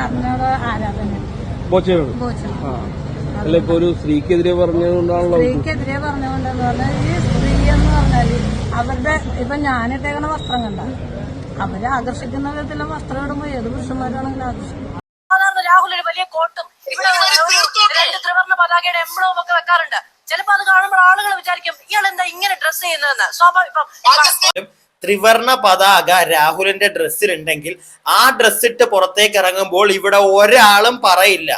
സാറിനോട് ആരാധന അല്ല ഇപ്പൊ ഒരു സ്ത്രീക്കെതിരെ പറഞ്ഞതുകൊണ്ടാണല്ലോ സ്ത്രീക്കെതിരെ പറഞ്ഞുകൊണ്ടെന്ന് പറഞ്ഞാൽ ഈ സ്ത്രീ എന്ന് പറഞ്ഞാൽ അവരുടെ ഇപ്പൊ ഞാനിട്ടേക്കണ വസ്ത്രം കണ്ട അവരെ ആകർഷിക്കുന്ന വിധത്തിലുള്ള വസ്ത്രം ഇടുമ്പോ ഏത് പുരുഷന്മാരാണെങ്കിലും ആകർഷിക്കും. രാഹുൽ ഒരു വലിയ കോട്ടും ഇവിടെ രണ്ട് ത്രിവർണ പതാകയുടെ എംബ്ലവും ഒക്കെ വെക്കാറുണ്ട്. ചിലപ്പോ അത് കാണുമ്പോൾ ആളുകൾ വിചാരിക്കും ഇയാൾ എന്താ ഇങ്ങനെ ഡ്രസ് ചെയ്യുന്നതെന്ന്. സ്വാഭാവികം ഇപ്പം ത്രിവർണ പതാക രാഹുലിന്റെ ഡ്രസ്സിലുണ്ടെങ്കിൽ ആ ഡ്രസ്സ് ഇട്ട് പുറത്തേക്ക് ഇറങ്ങുമ്പോൾ ഇവിടെ ഒരാളും പറയില്ല.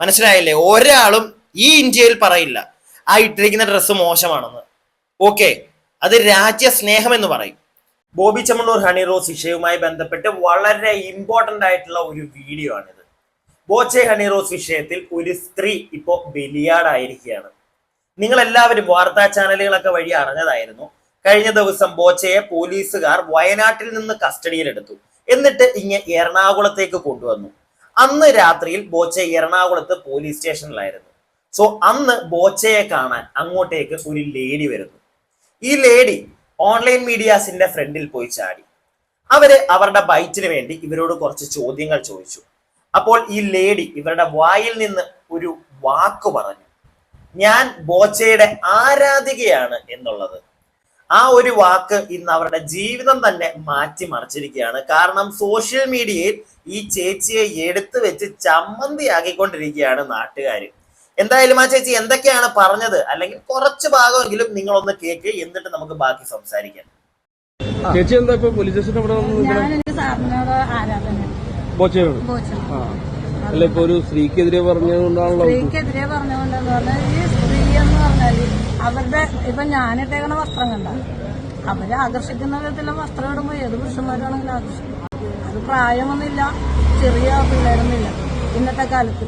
മനസ്സിലായില്ലേ? ഒരാളും ഈ ഇന്ത്യയിൽ പറയില്ല. ആ ഇട്ടിരിക്കുന്ന ഡ്രസ്സ് മോശമാണെന്ന്. ഓക്കെ അത് രാജ്യ സ്നേഹം എന്ന് പറയും. ബോബി ചമ്മണ്ണൂർ ഹണി റോസ് വിഷയവുമായി ബന്ധപ്പെട്ട് വളരെ ഇമ്പോർട്ടന്റ് ആയിട്ടുള്ള ഒരു വീഡിയോ ആണിത്. ബോച്ചെ ഹണി റോസ് വിഷയത്തിൽ ഒരു സ്ത്രീ ഇപ്പോ ബലിയാടായിരിക്കുകയാണ്. നിങ്ങൾ എല്ലാവരും വാർത്താ ചാനലുകളൊക്കെ വഴി അറിഞ്ഞതായിരുന്നു. കഴിഞ്ഞ ദിവസം ബോച്ചയെ പോലീസുകാർ വയനാട്ടിൽ നിന്ന് കസ്റ്റഡിയിലെടുത്തു. എന്നിട്ട് ഇങ്ങ് എറണാകുളത്തേക്ക് കൊണ്ടുവന്നു. അന്ന് രാത്രിയിൽ ബോച്ച എറണാകുളത്ത് പോലീസ് സ്റ്റേഷനിലായിരുന്നു. സോ അന്ന് ബോച്ചയെ കാണാൻ അങ്ങോട്ടേക്ക് ഒരു ലേഡി വരുന്നു. ഈ ലേഡി ഓൺലൈൻ മീഡിയാസിന്റെ ഫ്രണ്ടിൽ പോയി ചാടി. അവർ അവരുടെ ബൈറ്റിന് വേണ്ടി ഇവരോട് കുറച്ച് ചോദ്യങ്ങൾ ചോദിച്ചു. അപ്പോൾ ഈ ലേഡി ഇവരുടെ വായിൽ നിന്ന് ഒരു വാക്ക് പറഞ്ഞു. ഞാൻ ബോച്ചയുടെ ആരാധികയാണ് എന്നുള്ളത്. ആ ഒരു വാക്ക് ഇന്ന് അവരുടെ ജീവിതം തന്നെ മാറ്റിമറിച്ചിരിക്കുകയാണ് കാരണം സോഷ്യൽ മീഡിയയിൽ ഈ ചേച്ചിയെ എടുത്തു വെച്ച് ചമ്മന്തിയാക്കിക്കൊണ്ടിരിക്കുകയാണ് നാട്ടുകാർ എന്തായാലും ആ ചേച്ചി എന്തൊക്കെയാണ് പറഞ്ഞത്? അല്ലെങ്കിൽ കുറച്ച് ഭാഗമെങ്കിലും നിങ്ങളൊന്ന് കേക്ക് എന്നിട്ട് നമുക്ക് ബാക്കി സംസാരിക്കാം. ചേച്ചി എന്താ ഇപ്പൊ പോലീസ് സ്റ്റേഷൻ അല്ല ഇപ്പൊ ഒരു സ്ത്രീക്കെതിരെ പറഞ്ഞതുകൊണ്ടാണല്ലോ. സ്ത്രീക്കെതിരെ പറഞ്ഞുകൊണ്ടെന്ന് പറഞ്ഞാൽ ഈ സ്ത്രീ എന്ന് പറഞ്ഞാൽ അവരുടെ ഇപ്പൊ ഞാനിട്ടേക്കണ വസ്ത്രം കണ്ട. അവരെ ആകർഷിക്കുന്ന വിധത്തിലുള്ള വസ്ത്രം ഇടുമ്പോ ഏത് പുരുഷന്മാരാണെങ്കിലും ആകർഷിക്കും. അത് പ്രായമൊന്നുമില്ല ചെറിയ പിള്ളേരൊന്നുമില്ല ഇന്നത്തെ കാലത്ത്.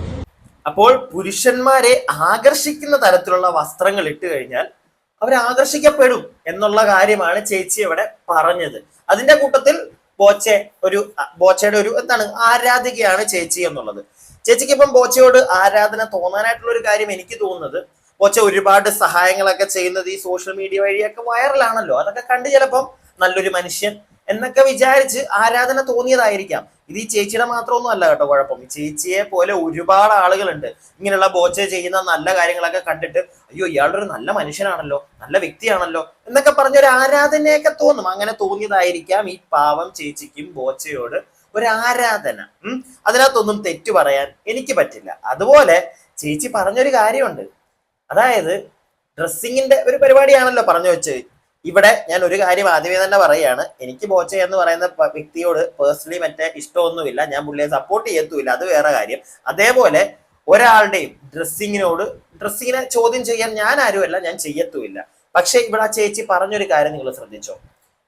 അപ്പോൾ പുരുഷന്മാരെ ആകർഷിക്കുന്ന തരത്തിലുള്ള വസ്ത്രങ്ങൾ ഇട്ട് കഴിഞ്ഞാൽ അവർ ആകർഷിക്കപ്പെടും എന്നുള്ള കാര്യമാണ് ചേച്ചി ഇവിടെ പറഞ്ഞത്. അതിന്റെ കൂട്ടത്തിൽ ബോച്ചെ ഒരു ബോച്ചയുടെ ഒരു എന്താണ് ആരാധികയാണ് ചേച്ചി എന്നുള്ളത്. ചേച്ചിക്ക് ഇപ്പം ബോച്ചയോട് ആരാധന തോന്നാനായിട്ടുള്ള ഒരു കാര്യം എനിക്ക് തോന്നുന്നത് ബോച്ച ഒരുപാട് സഹായങ്ങളൊക്കെ ചെയ്യുന്നത് ഈ സോഷ്യൽ മീഡിയ വഴിയൊക്കെ വൈറലാണല്ലോ അതൊക്കെ കണ്ട് ചിലപ്പം നല്ലൊരു മനുഷ്യൻ എന്നൊക്കെ വിചാരിച്ച് ആരാധന തോന്നിയതായിരിക്കാം. ഇത് ഈ ചേച്ചിയുടെ മാത്രമൊന്നും അല്ല കേട്ടോ കുഴപ്പം. ചേച്ചിയെ പോലെ ഒരുപാട് ആളുകളുണ്ട്. ഇങ്ങനെയുള്ള ബോച്ച ചെയ്യുന്ന നല്ല കാര്യങ്ങളൊക്കെ കണ്ടിട്ട് അയ്യോ ഇയാളുടെ ഒരു നല്ല മനുഷ്യനാണല്ലോ നല്ല വ്യക്തിയാണല്ലോ എന്നൊക്കെ പറഞ്ഞ ഒരു ആരാധനയൊക്കെ തോന്നും. അങ്ങനെ തോന്നിയതായിരിക്കാം ഈ പാവം ചേച്ചിക്കും ബോച്ചയോട് ഒരു ആരാധന. ഉം. അതിനകത്തൊന്നും തെറ്റു പറയാൻ എനിക്ക് പറ്റില്ല. അതുപോലെ ചേച്ചി പറഞ്ഞൊരു കാര്യമുണ്ട്. അതായത് ഡ്രസ്സിങ്ങിന്റെ ഒരു പരിപാടിയാണല്ലോ പറഞ്ഞു വെച്ച് ഇവിടെ ഞാൻ ഒരു കാര്യം ആദ്യമേ തന്നെ പറയുകയാണ്. എനിക്ക് ബോച്ച എന്ന് പറയുന്ന വ്യക്തിയോട് പേഴ്സണലി മറ്റേ ഇഷ്ടമൊന്നുമില്ല. ഞാൻ പുള്ളിയെ സപ്പോർട്ട് ചെയ്യത്തുമില്ല. അത് വേറെ കാര്യം. അതേപോലെ ഒരാളുടെയും ഡ്രസ്സിങ്ങിനോട് ഡ്രസ്സിങ്ങിനെ ചോദ്യം ചെയ്യാൻ ഞാൻ ആരുമല്ല ഞാൻ ചെയ്യത്തുമില്ല. പക്ഷേ ഇവിടെ ആ ചേച്ചി പറഞ്ഞൊരു കാര്യം നിങ്ങൾ ശ്രദ്ധിച്ചോ?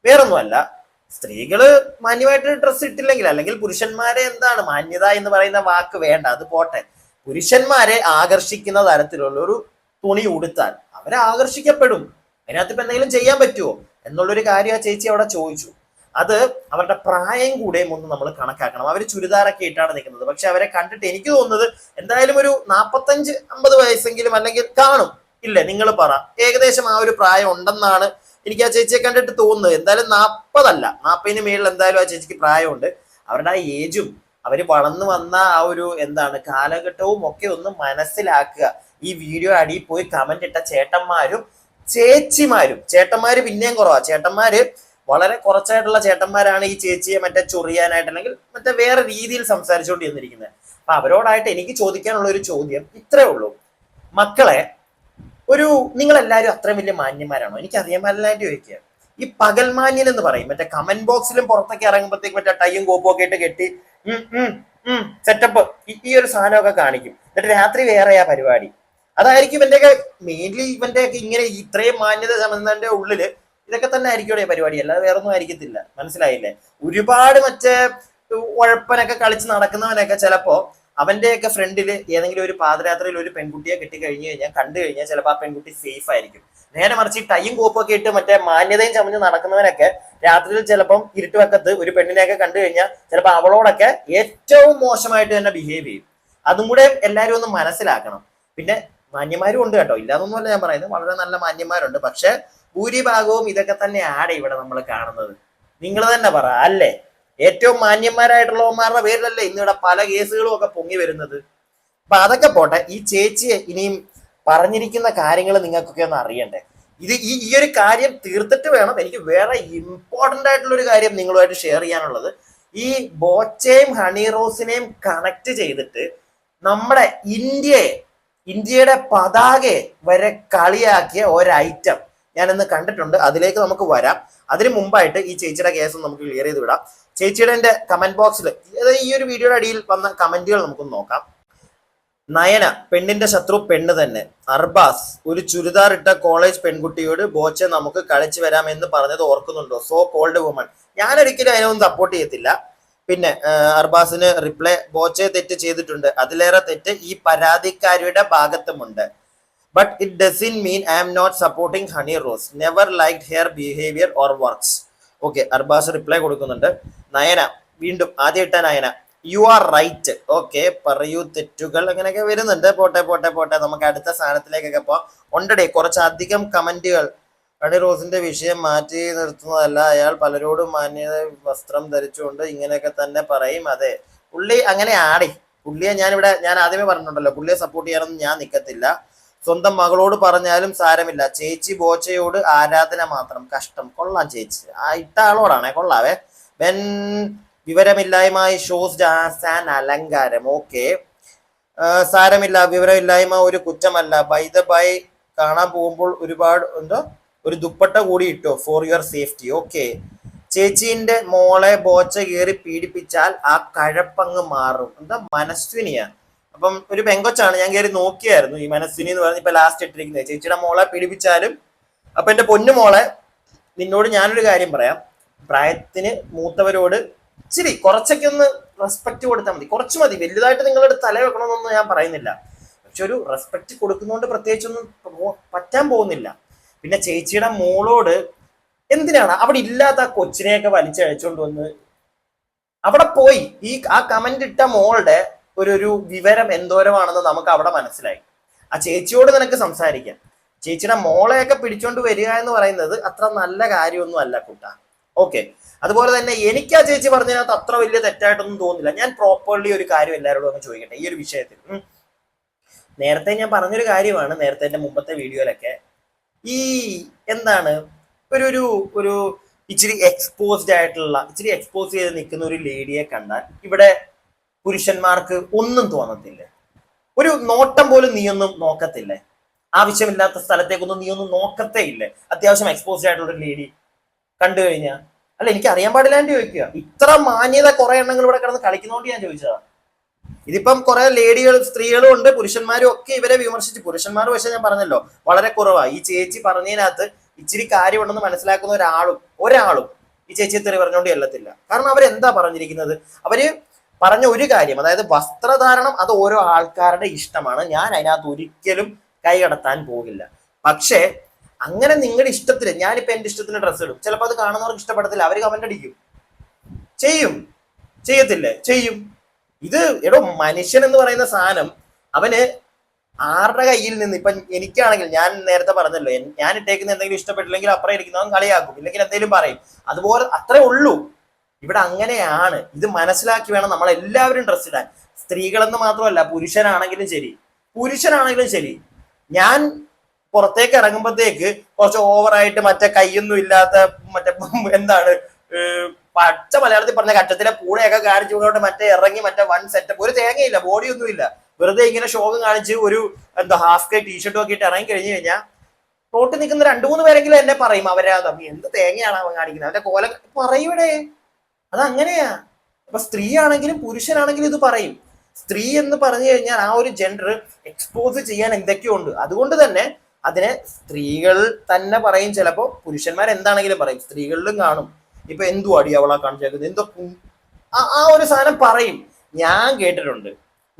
വേറൊന്നുമല്ല. സ്ത്രീകൾ മാന്യമായിട്ട് ഡ്രസ്സ് ഇട്ടില്ലെങ്കിൽ അല്ലെങ്കിൽ പുരുഷന്മാരെ എന്താണ് മാന്യത എന്ന് പറയുന്ന വാക്ക് വേണ്ട. അത് പോട്ടെ. പുരുഷന്മാരെ ആകർഷിക്കുന്ന തരത്തിലുള്ള ഒരു തുണി ഉടുത്താൽ അവരെ ആകർഷിക്കപ്പെടും. അതിനകത്ത് ഇപ്പൊ എന്തെങ്കിലും ചെയ്യാൻ പറ്റുമോ എന്നുള്ളൊരു കാര്യം ആ ചേച്ചി അവിടെ ചോദിച്ചു. അത് അവരുടെ പ്രായം കൂടെയും ഒന്ന് നമ്മൾ കണക്കാക്കണം. അവർ ചുരിദാറൊക്കെ ഇട്ടാണ് നിൽക്കുന്നത്. പക്ഷെ അവരെ കണ്ടിട്ട് എനിക്ക് തോന്നുന്നത് എന്തായാലും ഒരു നാപ്പത്തഞ്ച് അമ്പത് വയസ്സെങ്കിലും അല്ലെങ്കിൽ കാണും. ഇല്ലേ? നിങ്ങൾ പറ. ഏകദേശം ആ ഒരു പ്രായം ഉണ്ടെന്നാണ് എനിക്ക് ആ ചേച്ചിയെ കണ്ടിട്ട് തോന്നുന്നത്. എന്തായാലും നാപ്പതല്ല. നാപ്പതിന് മേളിൽ എന്തായാലും ആ ചേച്ചിക്ക് പ്രായമുണ്ട്. അവരുടെ ആ ഏജും അവർ വളർന്നു വന്ന ആ ഒരു എന്താണ് കാലഘട്ടവും ഒക്കെ ഒന്ന് മനസ്സിലാക്കുക. ഈ വീഡിയോ അടി പോയി കമന്റ് ഇട്ട ചേട്ടന്മാരും ചേച്ചിമാരും. ചേട്ടന്മാര് പിന്നെയും കുറവാ. ചേട്ടന്മാര് വളരെ കുറച്ചായിട്ടുള്ള ചേട്ടന്മാരാണ് ഈ ചേച്ചിയെ മറ്റേ ചൊറിയാനായിട്ട് അല്ലെങ്കിൽ മറ്റേ വേറെ രീതിയിൽ സംസാരിച്ചുകൊണ്ട് ഇരുന്നിരിക്കുന്നത് അപ്പൊ അവരോടായിട്ട് എനിക്ക് ചോദിക്കാനുള്ള ഒരു ചോദ്യം ഇത്രേ ഉള്ളൂ. മക്കളെ ഒരു നിങ്ങൾ എല്ലാവരും അത്രയും വലിയ മാന്യന്മാരാണോ? എനിക്ക് അറിയാൻ പാടില്ലായിട്ട് ചോദിക്കുക. ഈ പകൽമാന്യൻ എന്ന് പറയും. മറ്റേ കമന്റ് ബോക്സിലും പുറത്തൊക്കെ ഇറങ്ങുമ്പോഴത്തേക്ക് മറ്റേ ടൈയും കോപ്പും ഒക്കെ ഇട്ട് കെട്ടി സെറ്റപ്പ് ഈ ഒരു സാധനമൊക്കെ കാണിക്കും. എന്നിട്ട് രാത്രി വേറെയാ പരിപാടി. അതായിരിക്കും ഇവന്റെയൊക്കെ മെയിൻലി ഇവന്റെ ഒക്കെ ഇങ്ങനെ ഇത്രയും മാന്യത സംബന്ധന്റെ ഉള്ളിൽ ഇതൊക്കെ തന്നെ ആയിരിക്കും പരിപാടി. അല്ലാതെ വേറെ ഒന്നും ആയിരിക്കത്തില്ല. മനസ്സിലായില്ലേ? ഒരുപാട് മറ്റേ ഉഴപ്പനൊക്കെ കളിച്ച് നടക്കുന്നവനൊക്കെ ചിലപ്പോ അവന്റെയൊക്കെ ഫ്രണ്ടിൽ ഏതെങ്കിലും ഒരു പാദരാത്രിയിൽ ഒരു പെൺകുട്ടിയെ കിട്ടി കഴിഞ്ഞു കഴിഞ്ഞാൽ കണ്ടു കഴിഞ്ഞാൽ ചിലപ്പോൾ ആ പെൺകുട്ടി സേഫ് ആയിരിക്കും. നേരെ മറിച്ച് ടൈയും കോപ്പൊക്കെ ഇട്ട് മറ്റേ മാന്യതയും ചമഞ്ഞ് നടക്കുന്നവനൊക്കെ രാത്രിയിൽ ചിലപ്പം ഇരുട്ടുവക്കത്ത് ഒരു പെണ്ണിനെയൊക്കെ കണ്ടു കഴിഞ്ഞാൽ ചിലപ്പോൾ അവളോടൊക്കെ ഏറ്റവും മോശമായിട്ട് തന്നെ ബിഹേവ് ചെയ്യും. അതും കൂടെ എല്ലാവരും ഒന്ന് മനസ്സിലാക്കണം. പിന്നെ മാന്യന്മാരും ഉണ്ട് കേട്ടോ. ഇല്ലാന്നൊന്നുമല്ല ഞാൻ പറയുന്നത്. വളരെ നല്ല മാന്യന്മാരുണ്ട്. പക്ഷെ ഭൂരിഭാഗവും ഇതൊക്കെ തന്നെയാണ് ഇവിടെ നമ്മൾ കാണുന്നത്. നിങ്ങൾ തന്നെ പറ അല്ലേ? ഏറ്റവും മാന്യന്മാരായിട്ടുള്ളവന്മാരുടെ പേരിലല്ലേ ഇന്നിവിടെ പല കേസുകളും ഒക്കെ പൊങ്ങി വരുന്നത്? അപ്പൊ അതൊക്കെ പോട്ടെ. ഈ ചേച്ചിയെ ഇനിയും പറഞ്ഞിരിക്കുന്ന കാര്യങ്ങൾ നിങ്ങൾക്കൊക്കെ ഒന്ന് അറിയണ്ടേ? ഇത് ഈ ഈ ഒരു കാര്യം തീർത്തിട്ട് വേണം എനിക്ക് വേറെ ഇമ്പോർട്ടന്റ് ആയിട്ടുള്ള ഒരു കാര്യം നിങ്ങളുമായിട്ട് ഷെയർ ചെയ്യാനുള്ളത്. ഈ ബോച്ചയും ഹണി റോസിനെയും കണക്ട് ചെയ്തിട്ട് നമ്മുടെ ഇന്ത്യയെ ഇന്ത്യയുടെ പതാകയെ വരെ കളിയാക്കിയ ഒരൈറ്റം ഞാനിന്ന് കണ്ടിട്ടുണ്ട്. അതിലേക്ക് നമുക്ക് വരാം. അതിന് മുമ്പായിട്ട് ഈ ചേച്ചിയുടെ കേസ് നമുക്ക് ക്ലിയർ ചെയ്ത് വിടാം. ചേച്ചിയുടെ കമന്റ് ബോക്സിൽ ഈ ഒരു വീഡിയോയുടെ അടിയിൽ വന്ന കമന്റുകൾ നമുക്കൊന്ന് നോക്കാം. നയന പെണ്ണിന്റെ ശത്രു പെണ്ണ് തന്നെ. അർബാസ് ഒരു ചുരിദാർ ഇട്ട കോളേജ് പെൺകുട്ടിയോട് ബോച്ചെ നമുക്ക് കളിച്ചു വരാം എന്ന് പറഞ്ഞത് ഓർക്കുന്നുണ്ടോ? സോ കോൾഡ് വുമൺ ഞാൻ ഒരിക്കലും അതിനൊന്നും സപ്പോർട്ട് ചെയ്യത്തില്ല. പിന്നെ അർബാസിന് റിപ്ലൈ ബോച്ചെ തെറ്റ് ചെയ്തിട്ടുണ്ട്. അതിലേറെ തെറ്റ് ഈ പരാതിക്കാരിയുടെ ഭാഗത്തുമുണ്ട്. But it doesn't mean I am not supporting Honey Rose never like her behaviour or works okay Arbaz reply കൊടുക്കുന്നുണ്ട്. നയന വീണ്ടും ആദ്യം ഇട്ട Nayana. You are right okay പറയൂ തെറ്റുകൾ അങ്ങനെയൊക്കെ വരുന്നുണ്ട്. പോട്ടെ പോട്ടെ പോട്ടെ. നമുക്ക് അടുത്ത സ്ഥാനത്തിലേക്കൊക്കെ പോവാം. ഉണ്ടടേ കുറച്ചധികം കമന്റുകൾ. ഹണി റോസിന്റെ വിഷയം മാറ്റി നിർത്തുന്നതല്ല. അയാൾ പലരോടും മാന്യത വസ്ത്രം ധരിച്ചുകൊണ്ട് ഇങ്ങനെയൊക്കെ തന്നെ പറയും. അതെ. പുള്ളി അങ്ങനെ ആടി പുള്ളിയെ ഞാനിവിടെ ഞാൻ ആദ്യമേ പറഞ്ഞിട്ടുണ്ടല്ലോ പുള്ളിയെ സപ്പോർട്ട് ചെയ്യാനൊന്നും ഞാൻ നിൽക്കത്തില്ല സ്വന്തം മകളോട് പറഞ്ഞാലും സാരമില്ല. ചേച്ചി ബോച്ചയോട് ആരാധന മാത്രം. കഷ്ടം. കൊള്ളാം ചേച്ചി. ആ ഇട്ട ആളോടാണേ കൊള്ളാവേ. വെൻ വിവരമില്ലായ്മ ഷോസ് ആസ് ആൻ അലങ്കാരം. ഓക്കെ സാരമില്ല. വിവരമില്ലായ്മ ഒരു കുറ്റമല്ല. ബൈ ദ ബൈ കാണാൻ പോകുമ്പോൾ ഒരുപാട് എന്തോ ഒരു ദുപ്പട്ട കൂടി ഇട്ടോ ഫോർ യുവർ സേഫ്റ്റി ഓക്കെ ചേച്ചീന്റെ മോളെ ബോച്ച കയറി പീഡിപ്പിച്ചാൽ ആ കഴപ്പങ്ങ് മാറും. എന്താ മനസ്വിനിയ? അപ്പം ഒരു പെങ്കൊച്ചാണ്. ഞാൻ കയറി നോക്കിയായിരുന്നു ഈ മനസ്വിനി എന്ന് പറഞ്ഞ ഇപ്പൊ ലാസ്റ്റ് ഇട്ടിരിക്കുന്നത്. ചേച്ചിയുടെ മോളെ പീഡിപ്പിച്ചാലും അപ്പൊ എന്റെ പൊന്നു മോളെ നിന്നോട് ഞാനൊരു കാര്യം പറയാം. പ്രായത്തിന് മൂത്തവരോട് ഇച്ചിരി കുറച്ചൊക്കെ ഒന്ന് റെസ്പെക്ട് കൊടുത്താൽ മതി. കുറച്ച് മതി. വലുതായിട്ട് നിങ്ങളുടെ തല വെക്കണമെന്നൊന്നും ഞാൻ പറയുന്നില്ല. പക്ഷെ ഒരു റെസ്പെക്ട് കൊടുക്കുന്നതുകൊണ്ട് പ്രത്യേകിച്ചൊന്നും പറ്റാൻ പോകുന്നില്ല. പിന്നെ ചേച്ചിയുടെ മോളോട് എന്തിനാണ് അവിടെ ഇല്ലാത്ത ആ കൊച്ചിനെയൊക്കെ വലിച്ചഴച്ചുകൊണ്ട് വന്ന് അവിടെ പോയി? ഈ ആ കമന്റ് ഇട്ട മോളുടെ ഒരു ഒരു വിവരം എന്തോരമാണെന്ന് നമുക്ക് അവിടെ മനസ്സിലായി. ആ ചേച്ചിയോട് നിനക്ക് സംസാരിക്കാം. ചേച്ചിയുടെ മോളെയൊക്കെ പിടിച്ചോണ്ട് വരിക എന്ന് പറയുന്നത് അത്ര നല്ല കാര്യമൊന്നും അല്ല കുട്ട. ഓക്കെ അതുപോലെ തന്നെ എനിക്ക് ആ ചേച്ചി പറഞ്ഞതിനകത്ത് അത്ര വലിയ തെറ്റായിട്ടൊന്നും തോന്നുന്നില്ല. ഞാൻ പ്രോപ്പർലി ഒരു കാര്യം എല്ലാവരോടും ഒന്ന് ചോദിക്കട്ടെ ഈ ഒരു വിഷയത്തിൽ. നേരത്തെ ഞാൻ പറഞ്ഞൊരു കാര്യമാണ് നേരത്തെ എന്റെ മുമ്പത്തെ വീഡിയോയിലൊക്കെ ഈ എന്താണ് ഒരു ഒരു ഒരു ഇച്ചിരി എക്സ്പോസ്ഡ് ആയിട്ടുള്ള ഇച്ചിരി എക്സ്പോസ് ചെയ്ത് നിൽക്കുന്ന ഒരു ലേഡിയെ കണ്ടാൽ ഇവിടെ പുരുഷന്മാർക്ക് ഒന്നും തോന്നത്തില്ല. ഒരു നോട്ടം പോലും നീയൊന്നും നോക്കത്തില്ലേ. ആവശ്യമില്ലാത്ത സ്ഥലത്തേക്കൊന്നും നീയൊന്നും നോക്കത്തേ ഇല്ലേ. അത്യാവശ്യം എക്സ്പോസ്ഡ് ആയിട്ടുള്ള ഒരു ലേഡി കണ്ടു കഴിഞ്ഞാൽ അല്ല എനിക്ക് അറിയാൻ പാടില്ലാണ്ട് ചോദിക്കുക. ഇത്ര മാന്യത കുറെ എണ്ണങ്ങൾ ഇവിടെ കിടന്ന് കളിക്കുന്നോണ്ട് ഞാൻ ചോദിച്ചതാ. ഇതിപ്പം കുറെ ലേഡികളും സ്ത്രീകളും ഉണ്ട് പുരുഷന്മാരും ഒക്കെ ഇവരെ വിമർശിച്ച്. പുരുഷന്മാർ പക്ഷെ ഞാൻ പറഞ്ഞല്ലോ വളരെ കുറവാ. ഈ ചേച്ചി പറഞ്ഞതിനകത്ത് ഇച്ചിരി കാര്യമുണ്ടെന്ന് മനസ്സിലാക്കുന്ന ഒരാളും ഒരാളും ഈ ചേച്ചിയെ തെറി പറഞ്ഞുകൊണ്ട് ചെല്ലത്തില്ല. കാരണം അവരെന്താ പറഞ്ഞിരിക്കുന്നത്? അവർ പറഞ്ഞ ഒരു കാര്യം അതായത് വസ്ത്രധാരണം അത് ഓരോ ആൾക്കാരുടെ ഇഷ്ടമാണ്. ഞാൻ അതിനകത്ത് ഒരിക്കലും കൈകടത്താൻ പോകില്ല. പക്ഷേ അങ്ങനെ നിങ്ങളുടെ ഇഷ്ടത്തിന് ഞാനിപ്പോ എന്റെ ഇഷ്ടത്തിന് ഡ്രസ്സ് ഇടും. ചിലപ്പോൾ അത് കാണുന്നവർക്ക് ഇഷ്ടപ്പെടത്തില്ല അവർ കമന്റ് അടിക്കും. ചെയ്യും. ചെയ്യത്തില്ലേ? ചെയ്യും. ഇത് എടോ മനുഷ്യൻ എന്ന് പറയുന്ന സാധനം അവന് ആരുടെ കയ്യിൽ നിന്ന് ഇപ്പൊ എനിക്കാണെങ്കിൽ ഞാൻ നേരത്തെ പറഞ്ഞല്ലോ ഞാൻ ഇട്ടേക്കുന്ന എന്തെങ്കിലും ഇഷ്ടപ്പെട്ടില്ലെങ്കിൽ അപ്പുറം ഇരിക്കുന്നവൻ കളിയാക്കും. ഇല്ലെങ്കിൽ എന്തെങ്കിലും പറയും. അതുപോലെ അത്രേ ഉള്ളൂ. ഇവിടെ അങ്ങനെയാണ്. ഇത് മനസ്സിലാക്കി വേണം നമ്മൾ എല്ലാവരും ഡ്രസ് ഇടാൻ. സ്ത്രീകളെന്ന് മാത്രമല്ല പുരുഷനാണെങ്കിലും ശരി. പുരുഷനാണെങ്കിലും ശരി. ഞാൻ പുറത്തേക്ക് ഇറങ്ങുമ്പോഴത്തേക്ക് കുറച്ച് ഓവറായിട്ട് മറ്റേ കൈയൊന്നും ഇല്ലാത്ത മറ്റേ എന്താണ് പച്ച മലയാളത്തിൽ പറഞ്ഞ കറ്റത്തിലെ പൂളയൊക്കെ കാണിച്ചു കൊണ്ട് മറ്റേ ഇറങ്ങി മറ്റേ വൺ സെറ്റപ്പ് ഒരു തേങ്ങയില്ല ബോഡി ഒന്നും ഇല്ല വെറുതെ ഇങ്ങനെ ഷോക്ക് കാണിച്ച് ഒരു എന്താ ഹാഫ് കൈ ടീഷർട്ടും ഒക്കെ ഇട്ട് ഇറങ്ങി കഴിഞ്ഞു കഴിഞ്ഞാൽ റോട്ടിൽ നിൽക്കുന്ന രണ്ടു മൂന്ന് പേരെങ്കിലും എന്നെ പറയും അവരാ തമ്മി എന്ത് തേങ്ങയാണ് അവൻ കാണിക്കുന്നത്? അവന്റെ കോല പറയൂടെ? അത് അങ്ങനെയാ. അപ്പൊ സ്ത്രീ ആണെങ്കിലും പുരുഷനാണെങ്കിലും ഇത് പറയും. സ്ത്രീ എന്ന് പറഞ്ഞു കഴിഞ്ഞാൽ ആ ഒരു ജെൻഡർ എക്സ്പോസ് ചെയ്യാൻ എന്തൊക്കെയോ ഉണ്ട്. അതുകൊണ്ട് തന്നെ അതിനെ സ്ത്രീകൾ തന്നെ പറയും ചിലപ്പോൾ പുരുഷന്മാർ എന്താണെങ്കിലും പറയും. സ്ത്രീകളിലും കാണും. ഇപ്പൊ എന്തു അടി അവളാ കാണിച്ചേക്കുന്നത്? എന്തോ ആ- ഒരു സാധനം പറയും. ഞാൻ കേട്ടിട്ടുണ്ട്.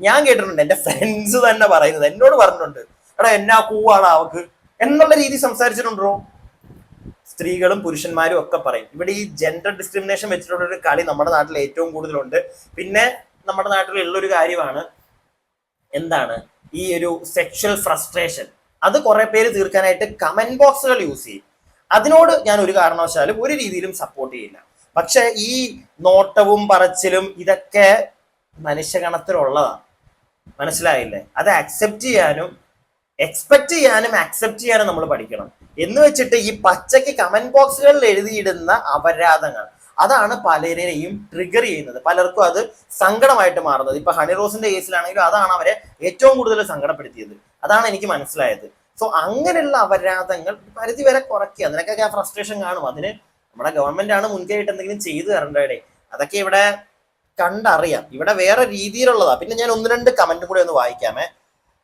ഞാൻ കേട്ടിട്ടുണ്ട്. എന്റെ ഫ്രണ്ട്സ് തന്നെ പറയുന്നത്. എന്നോട് പറഞ്ഞിട്ടുണ്ട്. എടാ എന്നാ കൂവാണ് അവക്ക്? എന്നുള്ള രീതി സംസാരിച്ചിട്ടുണ്ടോ? സ്ത്രീകളും പുരുഷന്മാരും ഒക്കെ പറയും. ഇവിടെ ഈ ജെൻഡർ ഡിസ്ക്രിമിനേഷൻ വെച്ചിട്ടുള്ള ഒരു കളി നമ്മുടെ നാട്ടിൽ ഏറ്റവും കൂടുതലുണ്ട്. പിന്നെ നമ്മുടെ നാട്ടിലുള്ള ഒരു കാര്യമാണ് എന്താണ്? ഈ ഒരു സെക്ഷൽ ഫ്രസ്ട്രേഷൻ അത് കുറെ പേര് തീർക്കാനായിട്ട് കമന്റ് ബോക്സുകൾ യൂസ് ചെയ്യും. അതിനോട് ഞാൻ ഒരു കാരണവശാലും ഒരു രീതിയിലും സപ്പോർട്ട് ചെയ്യില്ല. പക്ഷെ ഈ നോട്ടവും പറച്ചിലും ഇതൊക്കെ മനുഷ്യഗണത്തിലുള്ളതാണ്. മനസ്സിലായില്ലേ? അത് അക്സെപ്റ്റ് ചെയ്യാനും എക്സ്പെക്ട് ചെയ്യാനും അക്സെപ്റ്റ് ചെയ്യാനും നമ്മൾ പഠിക്കണം. എന്ന് വെച്ചിട്ട് ഈ പച്ചയ്ക്ക് കമന്റ് ബോക്സുകളിൽ എഴുതിയിടുന്ന അപരാധങ്ങൾ. അതാണ് പലരെയും ട്രിഗർ ചെയ്യുന്നത്. പലർക്കും അത് സങ്കടമായിട്ട് മാറുന്നത്. ഇപ്പൊ ഹണി റോസിന്റെ കേസിലാണെങ്കിലും അതാണ് അവരെ ഏറ്റവും കൂടുതൽ സങ്കടപ്പെടുത്തിയത്. അതാണ് എനിക്ക് മനസ്സിലായത്. സോ അങ്ങനെയുള്ള അപരാധങ്ങൾ പരിധി വരെ കുറയ്ക്കുക. അതിനൊക്കെ ഫ്രസ്ട്രേഷൻ കാണും. അതിന് നമ്മുടെ ഗവൺമെന്റ് ആണ് മുൻകൈയിട്ട് എന്തെങ്കിലും ചെയ്തു തരേണ്ടവിടെ അതൊക്കെ ഇവിടെ കണ്ടറിയാം. ഇവിടെ വേറെ രീതിയിലുള്ളതാ. പിന്നെ ഞാൻ ഒന്ന് രണ്ട് കമന്റ് കൂടെ ഒന്ന് വായിക്കാമേ.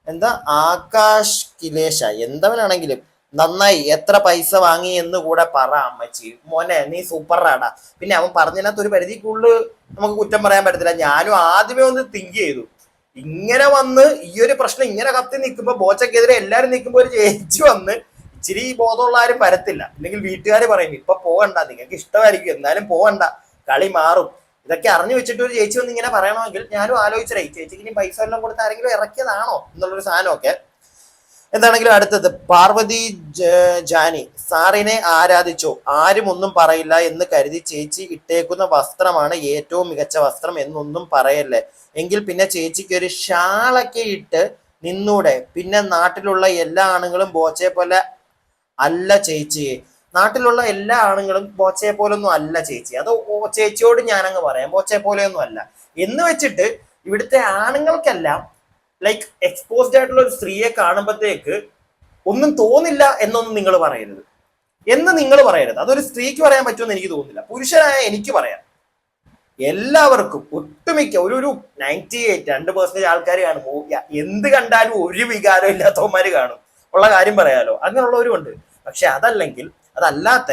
എന്താ? ആകാശ് കിലേശ എന്തവനാണെങ്കിലും നന്നായി എത്ര പൈസ വാങ്ങി എന്ന് കൂടെ പറ അമ്മച്ചി. മോനെ നീ സൂപ്പറാടാ പിന്നെ അവൻ പറഞ്ഞതിനകത്ത് ഒരു പരിധിക്കുള്ളിൽ നമുക്ക് കുറ്റം പറയാൻ പറ്റത്തില്ല. ഞാനും ആദ്യമേ ഒന്ന് തിങ്ക് ചെയ്തു. ഇങ്ങനെ വന്ന് ഈ ഒരു പ്രശ്നം ഇങ്ങനെ കത്തി നിൽക്കുമ്പോ ബോച്ചക്കെതിരെ എല്ലാരും നിൽക്കുമ്പോ ഒരു ചേച്ചി വന്ന് ഇച്ചിരി ബോധമുള്ള ആരും വരത്തില്ല. അല്ലെങ്കിൽ വീട്ടുകാർ പറയും ഇപ്പൊ പോകണ്ട നിങ്ങൾക്ക് ഇഷ്ടമായിരിക്കും എന്നാലും പോകണ്ട കളി മാറും. ഇതൊക്കെ അറിഞ്ഞു വെച്ചിട്ട് ഒരു ചേച്ചി വന്ന് ഇങ്ങനെ പറയണമെങ്കിൽ ഞാനും ആലോചിച്ചേ ഈ ചേച്ചിക്ക് ഇനി പൈസ എല്ലാം കൊടുത്ത് ആരെങ്കിലും ഇറക്കിയതാണോ? എന്നുള്ളൊരു സാധനമൊക്കെ എന്താണെങ്കിലും അടുത്തത് പാർവതി ജാനി സാറിനെ ആരാധിച്ചോ. ആരും ഒന്നും പറയില്ല എന്ന് കരുതി ചേച്ചി ഇട്ടേക്കുന്ന വസ്ത്രമാണ് ഏറ്റവും മികച്ച വസ്ത്രം എന്നൊന്നും പറയല്ലേ. എങ്കിൽ പിന്നെ ചേച്ചിക്ക് ഒരു ഷാളൊക്കെ ഇട്ട് നിന്നൂടെ. പിന്നെ നാട്ടിലുള്ള എല്ലാ ആണുങ്ങളും ബോച്ചയെ പോലെ അല്ല ചേച്ചി. നാട്ടിലുള്ള എല്ലാ ആണുങ്ങളും ബോച്ചയെ പോലൊന്നും അല്ല ചേച്ചി. അത് ചേച്ചിയോട് ഞാനങ്ങ് പറയാം. ബോച്ചയെ പോലെയൊന്നും അല്ല. എന്ന് വെച്ചിട്ട് ഇവിടുത്തെ ആണുങ്ങൾക്കെല്ലാം ലൈക്ക് എക്സ്പോസ്ഡ് ആയിട്ടുള്ള ഒരു സ്ത്രീയെ കാണുമ്പോഴത്തേക്ക് ഒന്നും തോന്നില്ല എന്നൊന്നും നിങ്ങൾ പറയരുത്. എന്ന് നിങ്ങൾ പറയരുത്. അതൊരു സ്ത്രീക്ക് പറയാൻ പറ്റുമെന്ന് എനിക്ക് തോന്നുന്നില്ല. പുരുഷനായ എനിക്ക് പറയാം. എല്ലാവർക്കും ഒട്ടുമിക്ക ഒരു ഒരു നയന്റി എയ്റ്റ് രണ്ട് പെർസെന്റേജ് ആൾക്കാർ കാണും. എന്ത് കണ്ടാലും ഒരു വികാരം ഇല്ലാത്തവന്മാർ കാണും. ഉള്ള കാര്യം പറയാലോ. അങ്ങനെയുള്ളവരുമുണ്ട് പക്ഷെ അതല്ലെങ്കിൽ അതല്ലാത്ത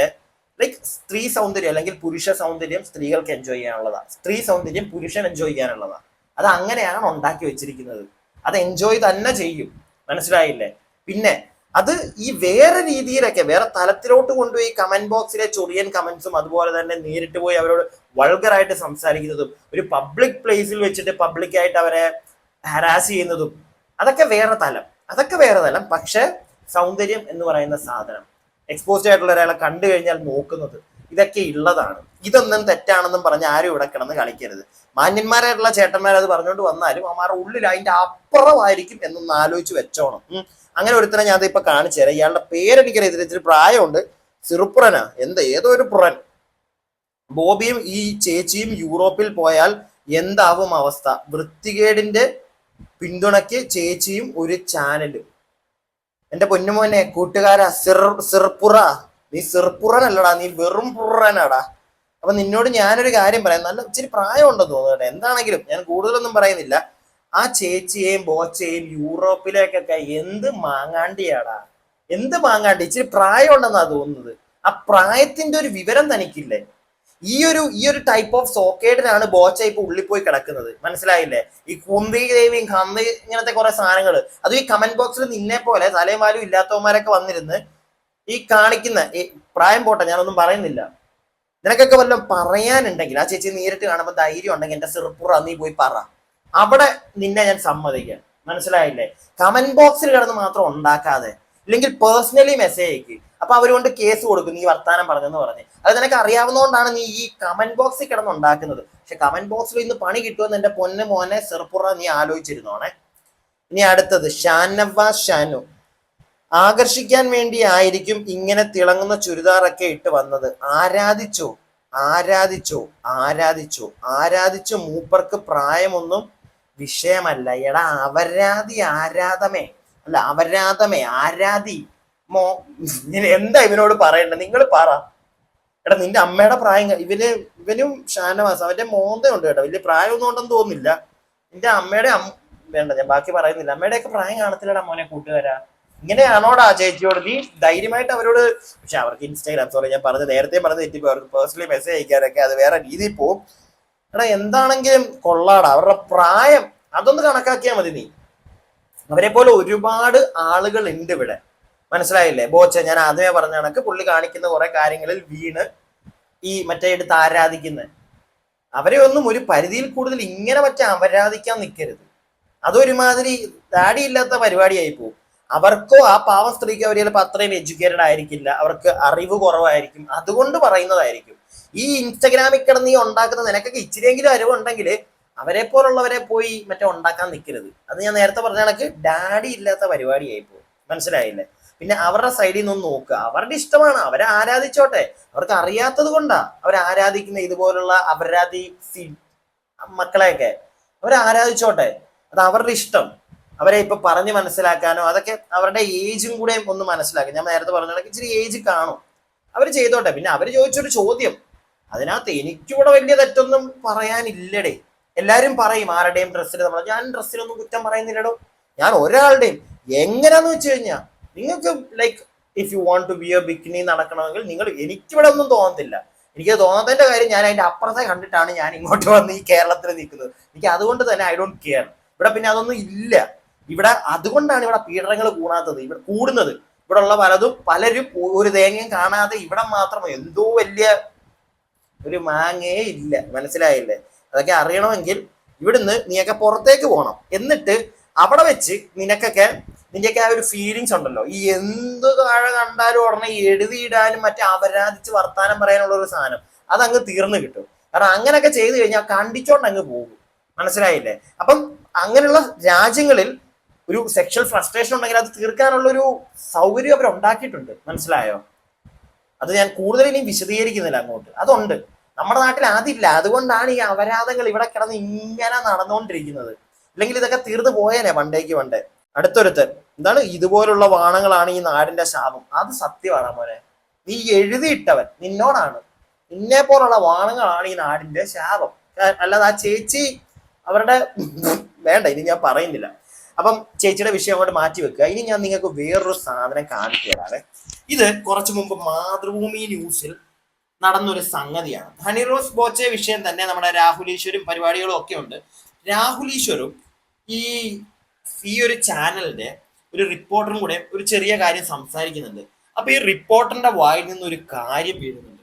ലൈക്ക് സ്ത്രീ സൗന്ദര്യം അല്ലെങ്കിൽ പുരുഷ സൗന്ദര്യം സ്ത്രീകൾക്ക് എൻജോയ് ചെയ്യാനുള്ളതാണ് സ്ത്രീ സൗന്ദര്യം പുരുഷൻ എൻജോയ് ചെയ്യാനുള്ളതാണ് അത് അങ്ങനെയാണ് ഉണ്ടാക്കി വെച്ചിരിക്കുന്നത്. അത് എൻജോയ് തന്നെ ചെയ്യും. മനസ്സിലായില്ലേ? പിന്നെ അത് ഈ വേറെ രീതിയിലൊക്കെ വേറെ തലത്തിലോട്ട് കൊണ്ടുപോയി കമന്റ് ബോക്സിലെ ചൊറിയൻ കമന്റ്സും അതുപോലെ തന്നെ നേരിട്ട് പോയി അവരോട് വൾഗറായിട്ട് സംസാരിക്കുന്നതും ഒരു പബ്ലിക് പ്ലേസിൽ വെച്ചിട്ട് പബ്ലിക്കായിട്ട് അവരെ ഹരാസ് ചെയ്യുന്നതും അതൊക്കെ വേറെ തലം. അതൊക്കെ വേറെ തലം. പക്ഷെ സൗന്ദര്യം എന്ന് പറയുന്ന സാധനം എക്സ്പോസ്ഡ് ആയിട്ടുള്ള ഒരാളെ കണ്ടു കഴിഞ്ഞാൽ നോക്കുന്നത് ഇതൊക്കെ ഉള്ളതാണ്. ഇതൊന്നും തെറ്റാണെന്നും പറഞ്ഞ് ആരും ഇവിടെ കിടന്ന് കളിക്കരുത്. മാന്യന്മാരായിട്ടുള്ള ചേട്ടന്മാർ അത് പറഞ്ഞുകൊണ്ട് വന്നാലും അവന്മാരുടെ ഉള്ളിൽ അതിന്റെ അപ്പുറമായിരിക്കും എന്നൊന്ന് ആലോചിച്ച് വെച്ചോണം. അങ്ങനെ ഒരുത്തനെ ഞാൻ ഇപ്പൊ കാണിച്ചു തരാം. ഇയാളുടെ പേരെനിക്കറിയാം ഇതിന് ഇച്ചിരി പ്രായമുണ്ട്. സിറുപ്പുറനാ. എന്ത്? ഏതോ ഒരു പുറൻ. ബോബിയും ഈ ചേച്ചിയും യൂറോപ്പിൽ പോയാൽ എന്താവും അവസ്ഥ? വൃത്തികേടിന്റെ പിന്തുണയ്ക്ക് ചേച്ചിയും ഒരു ചാനലും. എന്റെ പൊന്നുമോനെ കൂട്ടുകാരാ സിർ സിർപ്പുറ. നീ സിർപ്പുറനല്ലടാ നീ വെറും പുറനാടാ. അപ്പൊ നിന്നോട് ഞാനൊരു കാര്യം പറയാം. നല്ല ഇച്ചിരി പ്രായമുണ്ടെന്ന് തോന്നുന്നുണ്ട്. എന്താണെങ്കിലും ഞാൻ കൂടുതലൊന്നും പറയുന്നില്ല. ആ ചേച്ചിയെയും ബോച്ചയെയും യൂറോപ്പിലേക്കൊക്കെ എന്ത് മാങ്ങാണ്ടിയാടാ. എന്ത് മാങ്ങാണ്ടി? ഇച്ചിരി പ്രായമുണ്ടെന്നാ തോന്നുന്നത്. ആ പ്രായത്തിന്റെ ഒരു വിവരം തനിക്കില്ലേ? ഈ ഒരു ഈ ഒരു ടൈപ്പ് ഓഫ് സോക്കേഡിനാണ് ബോച്ച ഇപ്പൊ ഉള്ളിൽ പോയി കിടക്കുന്നത്. മനസ്സിലായില്ലേ? ഈ കുന്തി ദേവിയും കന്തി ഇങ്ങനത്തെ കുറെ സാധനങ്ങൾ അതും ഈ കമന്റ് ബോക്സിൽ നിന്നെ പോലെ തലയും ഇല്ലാത്തവന്മാരൊക്കെ വന്നിരുന്ന് ഈ കാണിക്കുന്ന ഈ പ്രായം പോട്ടെ ഞാനൊന്നും പറയുന്നില്ല. നിനക്കൊക്കെ വല്ലതും പറയാനുണ്ടെങ്കിൽ ആ ചേച്ചി നേരിട്ട് കാണുമ്പോൾ ധൈര്യം ഉണ്ടെങ്കിൽ എന്റെ സിറപ്പുറ നീ പോയി പറ. അവിടെ നിന്നെ ഞാൻ സമ്മതിക്കാം. മനസ്സിലായില്ലേ? കമന്റ് ബോക്സിൽ കിടന്ന് മാത്രം ഉണ്ടാക്കാതെ. ഇല്ലെങ്കിൽ പേഴ്സണലി മെസ്സേജ് അയക്ക്. അപ്പൊ അവരുകൊണ്ട് കേസ് കൊടുക്കും നീ വർത്താനം പറഞ്ഞെന്ന് പറഞ്ഞ്. അത് നിനക്ക് അറിയാവുന്നതുകൊണ്ടാണ് നീ ഈ കമന്റ് ബോക്സിൽ കിടന്ന് ഉണ്ടാക്കുന്നത്. പക്ഷെ കമന്റ് ബോക്സിൽ ഇന്ന് പണി കിട്ടുമെന്ന് എന്റെ പൊന്ന് മോനെ സിറപ്പുറ നീ ആലോചിച്ചിരുന്നോണേ. ഇനി അടുത്തത് ഷാനവ ഷാനു. ആകർഷിക്കാൻ വേണ്ടി ആയിരിക്കും ഇങ്ങനെ തിളങ്ങുന്ന ചുരിദാറൊക്കെ ഇട്ട് വന്നത്. ആരാധിച്ചോ ആരാധിച്ചോ ആരാധിച്ചോ ആരാധിച്ച മൂപ്പർക്ക് പ്രായമൊന്നും വിഷയമല്ല. എടാ അവരാധി ആരാധമേ. അല്ല അവരാധമേ ആരാധി മോ എന്താ ഇവനോട് പറയണ്ടേ? നിങ്ങൾ പറ. എടാ നിന്റെ അമ്മയുടെ പ്രായം ഇവന് ഇവനും ഷാനവാസ് അവന്റെ മോന്തയുണ്ട് കേട്ടോ. വലിയ പ്രായമൊന്നും ഉണ്ടെന്ന് തോന്നുന്നില്ല. നിന്റെ അമ്മയുടെ അമ്മ വേണ്ട ഞാൻ ബാക്കി പറയുന്നില്ല. അമ്മയുടെ ഒക്കെ പ്രായം കാണത്തില്ലടാ മോനെ കൂട്ടുകാരാ. ഇങ്ങനെയാണോടാ ചേച്ചിയോട്? നീ ധൈര്യമായിട്ട് അവരോട് പക്ഷെ അവർക്ക് ഇൻസ്റ്റാഗ്രാം സോറി ഞാൻ പറഞ്ഞത് നേരത്തെ പറഞ്ഞത് തെറ്റിപ്പോ അവർക്ക് പേഴ്സണലി മെസ്സേജ് അയക്കാനൊക്കെ അത് വേറെ രീതിയിൽ പോവും. എടാ എന്താണെങ്കിലും കൊള്ളാടാ. അവരുടെ പ്രായം അതൊന്ന് കണക്കാക്കിയാൽ മതി നീ. അവരെ പോലെ ഒരുപാട് ആളുകൾ ഉണ്ട് ഇവിടെ. മനസ്സിലായില്ലേ? ബോച്ച ഞാൻ ആദ്യമേ പറഞ്ഞ കണക്ക് പുള്ളി കാണിക്കുന്ന കുറെ കാര്യങ്ങളിൽ വീണ് ഈ മറ്റേ എടുത്ത് ആരാധിക്കുന്ന. അവരെ ഒന്നും ഒരു പരിധിയിൽ കൂടുതൽ ഇങ്ങനെ മറ്റേ ആരാധിക്കാൻ നിൽക്കരുത് അതൊരുമാതിരി ദാടിയില്ലാത്ത പരിപാടിയായി പോകും അവർക്കോ ആ പാവ സ്ത്രീക്കോ അവർ ചിലപ്പോൾ അത്രയും എഡ്യൂക്കേറ്റഡ് ആയിരിക്കില്ല. അവർക്ക് അറിവ് കുറവായിരിക്കും. അതുകൊണ്ട് പറയുന്നതായിരിക്കും. ഈ ഇൻസ്റ്റഗ്രാമിൽ കിടന്ന് ഈ ഉണ്ടാക്കുന്ന നിനക്കൊക്കെ ഇച്ചിരിയെങ്കിലും അറിവുണ്ടെങ്കിൽ അവരെ പോലുള്ളവരെ പോയി മറ്റേ ഉണ്ടാക്കാൻ നിൽക്കരുത് അത് ഞാൻ നേരത്തെ പറഞ്ഞ കണക്ക് ഡാഡി ഇല്ലാത്ത പരിപാടിയായി പോകും മനസ്സിലായില്ലേ? പിന്നെ അവരുടെ സൈഡിൽ നിന്ന് നോക്കുക അവരുടെ ഇഷ്ടമാണ്. അവരെ ആരാധിച്ചോട്ടെ. അവർക്ക് അറിയാത്തത് കൊണ്ടാ അവർ ആരാധിക്കുന്ന ഇതുപോലുള്ള അപരാധി മക്കളെയൊക്കെ അവർ ആരാധിച്ചോട്ടെ. അത് അവരുടെ ഇഷ്ടം. അവരെ ഇപ്പൊ പറഞ്ഞ് മനസ്സിലാക്കാനോ അതൊക്കെ അവരുടെ ഏജും കൂടെ ഒന്ന് മനസ്സിലാക്കി. ഞാൻ നേരത്തെ പറഞ്ഞ കണക്ക് ഇച്ചിരി ഏജ് കാണും. അവർ ചെയ്തോട്ടെ. പിന്നെ അവർ ചോദിച്ചൊരു ചോദ്യം. അതിനകത്ത് എനിക്കിവിടെ വലിയ തെറ്റൊന്നും പറയാനില്ലടേ. എല്ലാരും പറയും ആരുടെയും ഡ്രസ്സിൽ നമ്മൾ ഞാൻ ഡ്രസ്സിലൊന്നും കുറ്റം പറയുന്നില്ലടോ. ഞാൻ ഒരാളുടെയും. എങ്ങനെയാന്ന് വെച്ച് കഴിഞ്ഞാൽ നിങ്ങൾക്ക് like if you want to be a bikini നടക്കണമെങ്കിൽ നിങ്ങൾ എനിക്കിവിടെ ഒന്നും തോന്നത്തില്ല. എനിക്ക് തോന്നാത്തതിന്റെ കാര്യം ഞാൻ അതിന്റെ അപ്പുറത്തെ കണ്ടിട്ടാണ് ഞാൻ ഇങ്ങോട്ട് വന്ന് ഈ കേരളത്തിൽ നിൽക്കുന്നത്. എനിക്ക് അതുകൊണ്ട് തന്നെ ഐ ഡോണ്ട് കെയർ ഇവിടെ പിന്നെ അതൊന്നും ഇല്ല. ഇവിടെ അതുകൊണ്ടാണ് ഇവിടെ പീഡനങ്ങൾ കൂടാത്തത്. ഇവിടെ കൂടുന്നത്. ഇവിടെ ഉള്ള പലതും പലരും ഒരു തേങ്ങയും കാണാതെ ഇവിടെ മാത്രം എന്തോ വലിയ ഒരു മാങ്ങയേ ഇല്ല. മനസ്സിലായില്ലേ? അതൊക്കെ അറിയണമെങ്കിൽ ഇവിടുന്ന് നീയൊക്കെ പുറത്തേക്ക് പോകണം എന്നിട്ട് അവിടെ വെച്ച് നിനക്കൊക്കെ നിന്റെയൊക്കെ ആ ഒരു ഫീലിങ്സ് ഉണ്ടല്ലോ. ഈ എന്ത് താഴെ കണ്ടാലും ഉടനെ എഴുതിയിടാനും മറ്റേ അപരാധിച്ച് വർത്താനം പറയാനുള്ള ഒരു സാധനം അതങ്ങ് തീർന്നു കിട്ടും. കാരണം അങ്ങനെയൊക്കെ ചെയ്തു കഴിഞ്ഞാൽ കണ്ടിച്ചോണ്ട് അങ്ങ് പോകും. മനസ്സിലായില്ലേ? അപ്പം അങ്ങനെയുള്ള രാജ്യങ്ങളിൽ ഒരു സെക്ഷൽ ഫ്രസ്ട്രേഷൻ ഉണ്ടെങ്കിൽ അത് തീർക്കാനുള്ള ഒരു സൗകര്യം അവർ ഉണ്ടാക്കിയിട്ടുണ്ട്. മനസ്സിലായോ? അത് ഞാൻ കൂടുതൽ ഇനി വിശദീകരിക്കുന്നില്ല അങ്ങോട്ട്. അതുണ്ട്. നമ്മുടെ നാട്ടിൽ അതില്ല അതുകൊണ്ടാണ് ഈ അപരാധങ്ങൾ ഇവിടെ കിടന്ന് ഇങ്ങനെ നടന്നുകൊണ്ടിരിക്കുന്നത് ഇല്ലെങ്കിൽ ഇതൊക്കെ തീർന്നു പോയേനെ പണ്ടേക്ക് പണ്ടേ. അടുത്തൊരുത്തൻ എന്താണ് ഇതുപോലുള്ള വാണങ്ങളാണ് ഈ നാടിന്റെ ശാപം അത് സത്യമാണ് മോനെ. നീ എഴുതിയിട്ടവൻ നിന്നോടാണ്. നിന്നെ പോലുള്ള വാണങ്ങളാണ് ഈ നാടിന്റെ ശാപം അല്ലാതെ ആ ചേച്ചി അവരുടെ വേണ്ട ഇനി ഞാൻ പറയുന്നില്ല. അപ്പം ചേച്ചിയുടെ വിഷയം അങ്ങോട്ട് മാറ്റി വെക്കുക. ഇനി ഞാൻ നിങ്ങൾക്ക് വേറൊരു സാധനം കാണിച്ചു തരാവേ. ഇത് കുറച്ചു മുമ്പ് മാതൃഭൂമി ന്യൂസിൽ നടന്നൊരു സംഗതിയാണ്. ഹണി റോസ് ബോച്ചെ വിഷയം തന്നെ നമ്മുടെ രാഹുൽ ഈശ്വരും പരിപാടികളും ഒക്കെ ഉണ്ട്. രാഹുൽ ഈശ്വരും ഈ ഈ ഒരു ചാനലിന്റെ ഒരു റിപ്പോർട്ടറും കൂടെ ഒരു ചെറിയ കാര്യം സംസാരിക്കുന്നുണ്ട്. അപ്പൊ ഈ റിപ്പോർട്ടറിന്റെ വായിൽ നിന്ന് ഒരു കാര്യം വീഴുന്നുണ്ട്.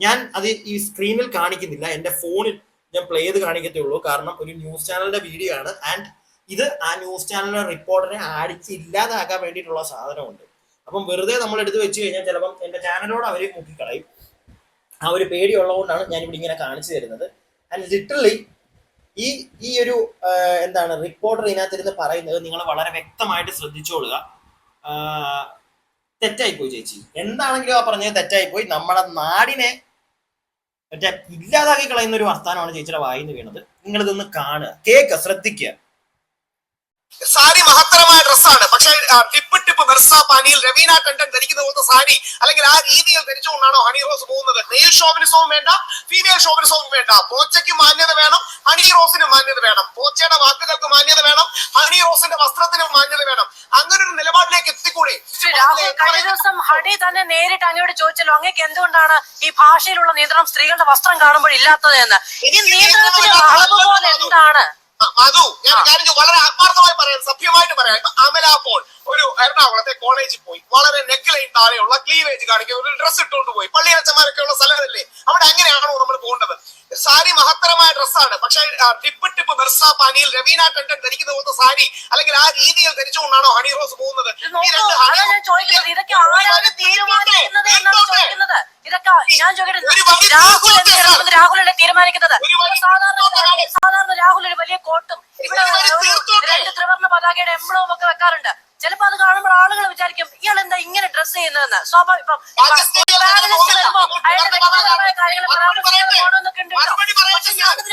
ഞാൻ അത് ഈ സ്ക്രീനിൽ കാണിക്കുന്നില്ല. എന്റെ ഫോണിൽ ഞാൻ പ്ലേ ചെയ്ത് കാണിക്കത്തേ ഉള്ളൂ. കാരണം ഒരു ന്യൂസ് ചാനലിന്റെ വീഡിയോ ആണ്. ആൻഡ് ഇത് ആ ന്യൂസ് ചാനലിലെ റിപ്പോർട്ടറെ അടിച്ചില്ലാതാക്കാൻ വേണ്ടിയിട്ടുള്ള സാധനമുണ്ട്. അപ്പം വെറുതെ നമ്മൾ എടുത്തു വെച്ച് കഴിഞ്ഞാൽ ചിലപ്പം എന്റെ ചാനലോട് അവർ മുക്കിക്കളയും. ആ ഒരു പേടി ഉള്ളതുകൊണ്ടാണ് ഞാൻ ഇവിടെ ഇങ്ങനെ കാണിച്ചു തരുന്നത്. ആൻഡ് ലിറ്ററലി ഈ ഈ ഒരു എന്താണ് റിപ്പോർട്ടർ ഇതിനകത്തിരുന്ന് പറയുന്നത് നിങ്ങൾ വളരെ വ്യക്തമായിട്ട് ശ്രദ്ധിച്ചോളുക. തെറ്റായിപ്പോയി ചേച്ചി. എന്താണെങ്കിലും ആ പറഞ്ഞത് തെറ്റായിപ്പോയി. നമ്മുടെ നാടിനെ മറ്റേ ഇല്ലാതാക്കി കളയുന്ന ഒരു വർത്താനമാണ് ചേച്ചിയുടെ വായിന്ന് വീണത്. നിങ്ങളിതൊന്ന് കാണുക കേക്ക് ശ്രദ്ധിക്കുക. സാരി മഹത്തരമായ ഡ്രസ്സാണ്. പക്ഷേ ടിപ്പ് ടിപ്പ് മെർസ പാനിയിൽ രവീന ടണ്ടൻ ധരിക്കുന്ന പോലത്തെ സാരി അല്ലെങ്കിൽ ആ രീതിയിൽ ധരിച്ചുകൊണ്ടാണോ ഹണി റോസ് പോകുന്നത്? മെയിൽ ഷോവിനിസവും വേണ്ട ഫീമെയിൽ ഷോവിനിസവും വേണ്ട. പോച്ചയ്ക്ക് മാന്യത വേണം ഹണി റോസിന് മാന്യത വേണം. പോച്ചയുടെ വാക്കുകൾക്ക് മാന്യത വേണം ഹണി റോസിന്റെ വസ്ത്രത്തിന് മാന്യത വേണം. അങ്ങനെ ഒരു നിലപാടിലേക്ക് എത്തിക്കൂടെ? കഴിഞ്ഞ ദിവസം ഹണി തന്നെ നേരിട്ട് അങ്ങയോട് ചോദിച്ചല്ലോ അങ്ങേക്ക് എന്തുകൊണ്ടാണ് ഈ ഭാഷയിലുള്ള നിയന്ത്രണം സ്ത്രീകളുടെ വസ്ത്രം കാണുമ്പോൾ ഇല്ലാത്തത് എന്ന് ഇനി നിയന്ത്രണത്തിന്റെ അളവ് പോലെ എന്താണ് ആ, മധു ഞാൻ കാര്യം വളരെ ആത്മാർത്ഥമായി പറയാം. സഭ്യമായിട്ട് പറയാം. ഇപ്പൊ അമല പോൾ ഒരു എറണാകുളത്തെ കോളേജിൽ പോയി. വളരെ നെക്ക് ലൈൻ താഴെയുള്ള ക്ലീവേജ് കാണിക്കുക ഒരു ഡ്രസ് ഇട്ടുകൊണ്ട് പോയി. പള്ളിയച്ചന്മാരൊക്കെ ഉള്ള സ്ഥലമല്ലേ അവിടെ അങ്ങനെയാണോ നമ്മൾ പോകേണ്ടത്? സാരി മഹത്തരമായ ഡ്രസ്സാണ്. പക്ഷേ ടിപ്പ് ടിപ്പ് ബെർസ പാനിയിൽ രവീന ടണ്ടൻ ധരിക്കുന്ന പോലത്തെ സാരി അല്ലെങ്കിൽ ആ രീതിയിൽ ധരിച്ചുകൊണ്ടാണോ ഹണി റോസ് പോകുന്നത്? ആരാണ് തീരുമാനിക്കുന്നത് സാധാരണ രാഹുൽ ഒരു വലിയ കോട്ടും ഇവിടെ. രണ്ട് ത്രിവർണ പതാകയുടെ എംബ്ലവും ഒക്കെ വെക്കാറുണ്ട്. ചിലപ്പോ അത് കാണുമ്പോൾ ആളുകൾ വിചാരിക്കും ഇയാൾ എന്താ ഇങ്ങനെ ഡ്രസ് ചെയ്യുന്നതെന്ന്? സ്വാഭാവികം.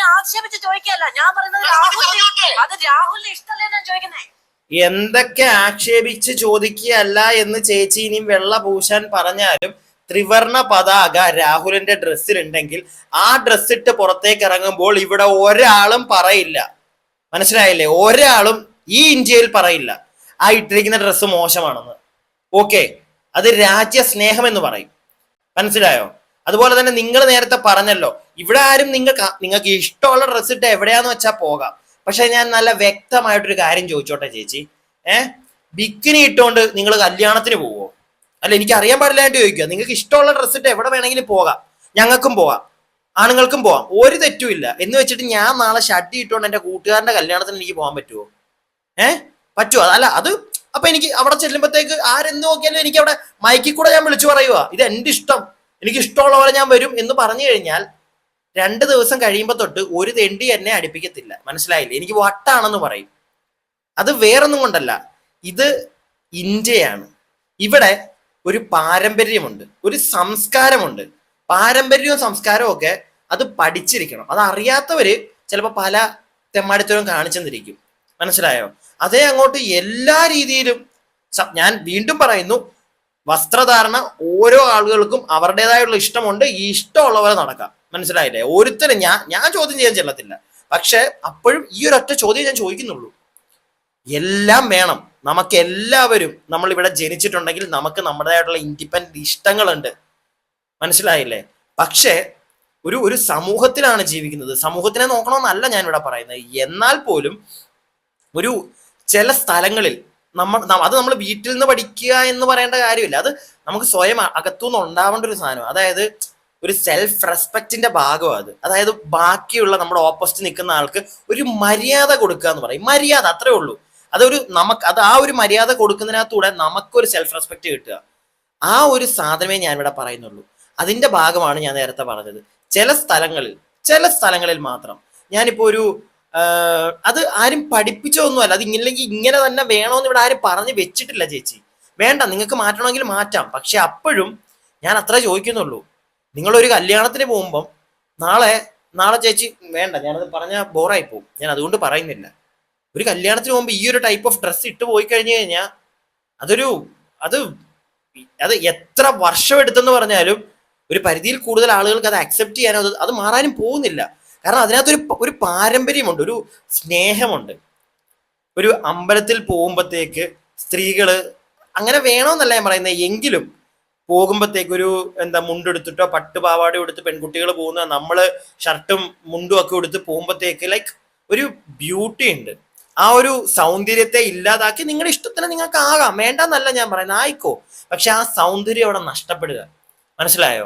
ആക്ഷേപിച്ച് ചോദിക്കല്ല ഞാൻ പറയുന്നത് രാഹുൽ അത് രാഹുലിന് ഇഷ്ടമല്ലേ ഞാൻ ചോദിക്കുന്നേ. എന്തൊക്കെ ആക്ഷേപിച്ച് ചോദിക്കുകയല്ല എന്ന് ചേച്ചി ഇനിയും വെള്ള പൂശാൻ പറഞ്ഞാലും ത്രിവർണ പതാക രാഹുലിന്റെ ഡ്രസ്സിലുണ്ടെങ്കിൽ ആ ഡ്രസ് ഇട്ട് പുറത്തേക്ക് ഇറങ്ങുമ്പോൾ ഇവിടെ ഒരാളും പറയില്ല. മനസ്സിലായില്ലേ? ഒരാളും ഈ ഇന്ത്യയിൽ പറയില്ല. ആ ഇട്ടിരിക്കുന്ന ഡ്രസ്സ് മോശമാണെന്ന്. ഓക്കെ. അത് രാജ്യ സ്നേഹം എന്ന് പറയും. മനസ്സിലായോ? അതുപോലെ തന്നെ നിങ്ങൾ നേരത്തെ പറഞ്ഞല്ലോ ഇവിടെ ആരും നിങ്ങൾക്ക് നിങ്ങൾക്ക് ഇഷ്ടമുള്ള ഡ്രസ്സ് ഇട്ട് എവിടെയാന്ന് വെച്ചാൽ പോകാം. പക്ഷെ ഞാൻ നല്ല വ്യക്തമായിട്ടൊരു കാര്യം ചോദിച്ചോട്ടെ ചേച്ചി. ഏഹ് ബിക്കിനി ഇട്ടുകൊണ്ട് നിങ്ങൾ കല്യാണത്തിന് പോവോ? അല്ല എനിക്ക് അറിയാൻ പാടില്ലായിട്ട് ചോദിക്കുക നിങ്ങൾക്ക് ഇഷ്ടമുള്ള ഡ്രസ്സ് ഇട്ട് എവിടെ വേണമെങ്കിലും പോകാം. ഞങ്ങൾക്കും പോവാം. ആണുങ്ങൾക്കും പോവാം. ഒരു തെറ്റുമില്ല എന്ന് വെച്ചിട്ട് ഞാൻ നാളെ ഷട്ടി ഇട്ടുകൊണ്ട് എന്റെ കൂട്ടുകാരന്റെ കല്യാണത്തിന് എനിക്ക് പോകാൻ പറ്റുമോ ഏഹ് പറ്റുമോ അല്ല അത് അപ്പൊ എനിക്ക് അവിടെ ചെല്ലുമ്പോഴത്തേക്ക് ആരെന്ന് നോക്കിയാലും എനിക്ക് അവിടെ മൈക്കിൽ കൂടെ ഞാൻ വിളിച്ചു പറയുക ഇത് എന്റെ ഇഷ്ടം. എനിക്ക് ഇഷ്ടമുള്ള പോലെ ഞാൻ വരും എന്ന് പറഞ്ഞു കഴിഞ്ഞാൽ രണ്ട് ദിവസം കഴിയുമ്പോൾ തൊട്ട് ഒരു തെണ്ടി എന്നെ അടുപ്പിക്കത്തില്ല. മനസ്സിലായില്ലേ? എനിക്ക് വട്ടാണെന്ന് പറയും. അത് വേറൊന്നും കൊണ്ടല്ല. ഇത് ഇന്ത്യയാണ്. ഇവിടെ ഒരു പാരമ്പര്യമുണ്ട്. ഒരു സംസ്കാരമുണ്ട്. പാരമ്പര്യവും സംസ്കാരവും ഒക്കെ അത് പഠിച്ചിരിക്കണം. അത് അറിയാത്തവര് ചിലപ്പോൾ പല തെമ്മാടിത്തരവും കാണിച്ചെന്നിരിക്കും. മനസ്സിലായോ? അതേ അങ്ങോട്ട് എല്ലാ രീതിയിലും ഞാൻ വീണ്ടും പറയുന്നു വസ്ത്രധാരണ ഓരോ ആളുകൾക്കും അവരുടേതായുള്ള ഇഷ്ടമുണ്ട് ഈ ഇഷ്ടമുള്ളവരെ നടക്കാം. മനസ്സിലായില്ലേ? ഒരുത്തരും ഞാൻ ഞാൻ ചോദ്യം ചെയ്യാൻ ചെല്ലത്തില്ല. പക്ഷെ അപ്പോഴും ഈ ഒരൊറ്റ ചോദ്യം ഞാൻ ചോദിക്കുന്നുള്ളൂ. എല്ലാം വേണം. നമുക്ക് എല്ലാവരും നമ്മൾ ഇവിടെ ജനിച്ചിട്ടുണ്ടെങ്കിൽ നമുക്ക് നമ്മുടേതായിട്ടുള്ള ഇൻഡിപെൻഡന്റ് ഇഷ്ടങ്ങളുണ്ട്. മനസ്സിലായില്ലേ? പക്ഷേ ഒരു ഒരു സമൂഹത്തിലാണ് ജീവിക്കുന്നത്. സമൂഹത്തിനെ നോക്കണമെന്നല്ല ഞാൻ ഇവിടെ പറയുന്നത്. എന്നാൽ പോലും ഒരു ചില സ്ഥലങ്ങളിൽ നമ്മൾ അത് നമ്മൾ വീട്ടിൽ നിന്ന് പഠിക്കുക എന്ന് പറയേണ്ട കാര്യമില്ല. അത് നമുക്ക് സ്വയം അകത്തു അകത്തുനിന്ന് ഉണ്ടാവേണ്ട ഒരു സാധനം അതായത് ഒരു സെൽഫ് റെസ്പെക്റ്റിന്റെ ഭാഗം അത്. അതായത് ബാക്കിയുള്ള നമ്മുടെ ഓപ്പോസിറ്റ് നിൽക്കുന്ന ആൾക്ക് ഒരു മര്യാദ കൊടുക്കുക എന്ന് പറയും. മര്യാദ അത്രേ ഉള്ളൂ. അതൊരു നമുക്ക് അത് ആ ഒരു മര്യാദ കൊടുക്കുന്നതിനകത്തൂടെ നമുക്കൊരു സെൽഫ് റെസ്പെക്ട് കിട്ടുക. ആ ഒരു സാധനമേ ഞാൻ ഇവിടെ പറയുന്നുള്ളൂ. അതിന്റെ ഭാഗമാണ് ഞാൻ നേരത്തെ പറഞ്ഞത്. ചില സ്ഥലങ്ങളിൽ ചില സ്ഥലങ്ങളിൽ മാത്രം ഞാനിപ്പോ ഒരു അത് ആരും പഠിപ്പിച്ചോ പഠിപ്പിച്ചൊന്നുമല്ല അത് ഇല്ലെങ്കിൽ ഇങ്ങനെ തന്നെ വേണമെന്ന് ഇവിടെ ആരും പറഞ്ഞു വെച്ചിട്ടില്ല ചേച്ചി. വേണ്ട നിങ്ങൾക്ക് മാറ്റണമെങ്കിൽ മാറ്റാം. പക്ഷെ അപ്പോഴും ഞാൻ അത്ര ചോദിക്കുന്നുള്ളൂ. നിങ്ങളൊരു കല്യാണത്തിന് പോകുമ്പം നാളെ നാളെ ചേച്ചി വേണ്ട ഞാനത് പറഞ്ഞ ബോറായി പോകും ഞാൻ അതുകൊണ്ട് പറയുന്നില്ല. ഒരു കല്യാണത്തിന് പോകുമ്പോൾ ഈ ഒരു ടൈപ്പ് ഓഫ് ഡ്രസ്സ് ഇട്ട് പോയി കഴിഞ്ഞു കഴിഞ്ഞാൽ അതൊരു അത് അത് എത്ര വർഷം എടുത്തെന്ന് പറഞ്ഞാലും ഒരു പരിധിയിൽ കൂടുതൽ ആളുകൾക്ക് അത് അക്സെപ്റ്റ് ചെയ്യാനോ അത് മാറാനും പോകുന്നില്ല. കാരണം അതിനകത്തൊരു ഒരു പാരമ്പര്യമുണ്ട് ഒരു സ്നേഹമുണ്ട്. ഒരു അമ്പലത്തിൽ പോകുമ്പോഴത്തേക്ക് സ്ത്രീകൾ അങ്ങനെ വേണമെന്നല്ല ഞാൻ പറയുന്നത് എങ്കിലും പോകുമ്പോഴത്തേക്ക് ഒരു എന്താ മുണ്ടെടുത്തിട്ടോ പട്ടുപാവാട എടുത്ത് പെൺകുട്ടികൾ പോകുന്ന നമ്മൾ ഷർട്ടും മുണ്ടും ഒക്കെ എടുത്ത് പോകുമ്പോഴത്തേക്ക് ലൈക്ക് ഒരു ബ്യൂട്ടി ഉണ്ട്. ആ ഒരു സൗന്ദര്യത്തെ ഇല്ലാതാക്കി നിങ്ങളുടെ ഇഷ്ടത്തിന് നിങ്ങൾക്ക് ആകാം വേണ്ടെന്നല്ല ഞാൻ പറയുന്നത് ആയിക്കോ. പക്ഷെ ആ സൗന്ദര്യം അവിടെ നഷ്ടപ്പെടുക. മനസ്സിലായോ?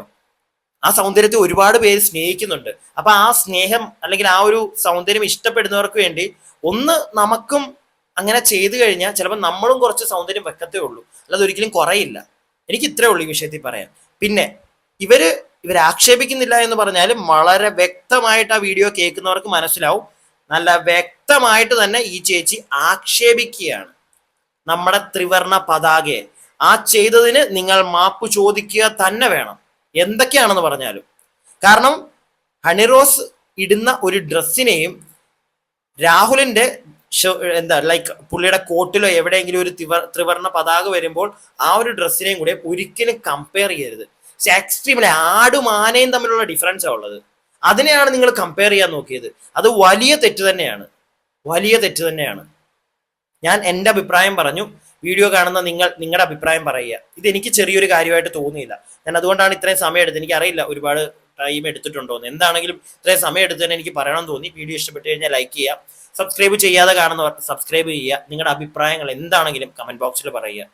ആ സൗന്ദര്യത്തെ ഒരുപാട് പേര് സ്നേഹിക്കുന്നുണ്ട്. അപ്പൊ ആ സ്നേഹം അല്ലെങ്കിൽ ആ ഒരു സൗന്ദര്യം ഇഷ്ടപ്പെടുന്നവർക്ക് വേണ്ടി ഒന്ന് നമുക്കും അങ്ങനെ ചെയ്തു കഴിഞ്ഞാൽ ചിലപ്പോൾ നമ്മളും കുറച്ച് സൗന്ദര്യം വെക്കത്തേ ഉള്ളൂ. അല്ലാതെ ഒരിക്കലും കുറയില്ല. എനിക്ക് ഇത്രേ ഉള്ളൂ ഈ വിഷയത്തിൽ പറയാൻ. പിന്നെ ഇവർ ഇവർ ആക്ഷേപിക്കുന്നില്ല എന്ന് പറഞ്ഞാലും വളരെ വ്യക്തമായിട്ട് ആ വീഡിയോ കേൾക്കുന്നവർക്ക് മനസ്സിലാവും. നല്ല വ്യക്തമായിട്ട് തന്നെ ഈ ചേച്ചി ആക്ഷേപിക്കുകയാണ്. നമ്മുടെ ത്രിവർണ പതാകയെ. ആ ചെയ്തതിന് നിങ്ങൾ മാപ്പ് ചോദിക്കുക തന്നെ വേണം. എന്തൊക്കെയാണെന്ന് പറഞ്ഞാലും. കാരണം ഹണിറോസ് ഇടുന്ന ഒരു ഡ്രസ്സിനെയും രാഹുലിന്റെ എന്താ ലൈക്ക് പുള്ളിയുടെ കോട്ടിലോ എവിടെയെങ്കിലും ഒരു ത്രിവർ ത്രിവർണ പതാക വരുമ്പോൾ ആ ഒരു ഡ്രസ്സിനെയും കൂടെ ഒരിക്കലും കമ്പയർ ചെയ്യരുത്. എക്സ്ട്രീമിലെ ആടും ആനയും തമ്മിലുള്ള ഡിഫറൻസാണ് ഉള്ളത്. അതിനെയാണ് നിങ്ങൾ കമ്പയർ ചെയ്യാൻ നോക്കിയത്. അത് വലിയ തെറ്റ് തന്നെയാണ്. വലിയ തെറ്റ് തന്നെയാണ്. ഞാൻ എന്റെ അഭിപ്രായം പറഞ്ഞു. വീഡിയോ കാണുന്ന നിങ്ങൾ നിങ്ങളുടെ അഭിപ്രായം പറയുക. ഇത് എനിക്ക് ചെറിയൊരു കാര്യമായിട്ട് തോന്നിയില്ല. ഞാൻ അതുകൊണ്ടാണ് ഇത്രയും സമയം എടുത്തത് എനിക്ക് അറിയില്ല ഒരുപാട് ടൈം എടുത്തിട്ടുണ്ടോ എന്ന്. എന്താണെങ്കിലും ഇത്രയും സമയം എടുത്ത് തന്നെ എനിക്ക് പറയണം തോന്നി. വീഡിയോ ഇഷ്ടപ്പെട്ട് കഴിഞ്ഞാൽ ലൈക്ക് ചെയ്യുക. സബ്സ്ക്രൈബ് ചെയ്യാതെ കാണുന്നവർ സബ്സ്ക്രൈബ് ചെയ്യുക. നിങ്ങളുടെ അഭിപ്രായങ്ങൾ എന്താണെങ്കിലും കമന്റ് ബോക്സിൽ പറയുക.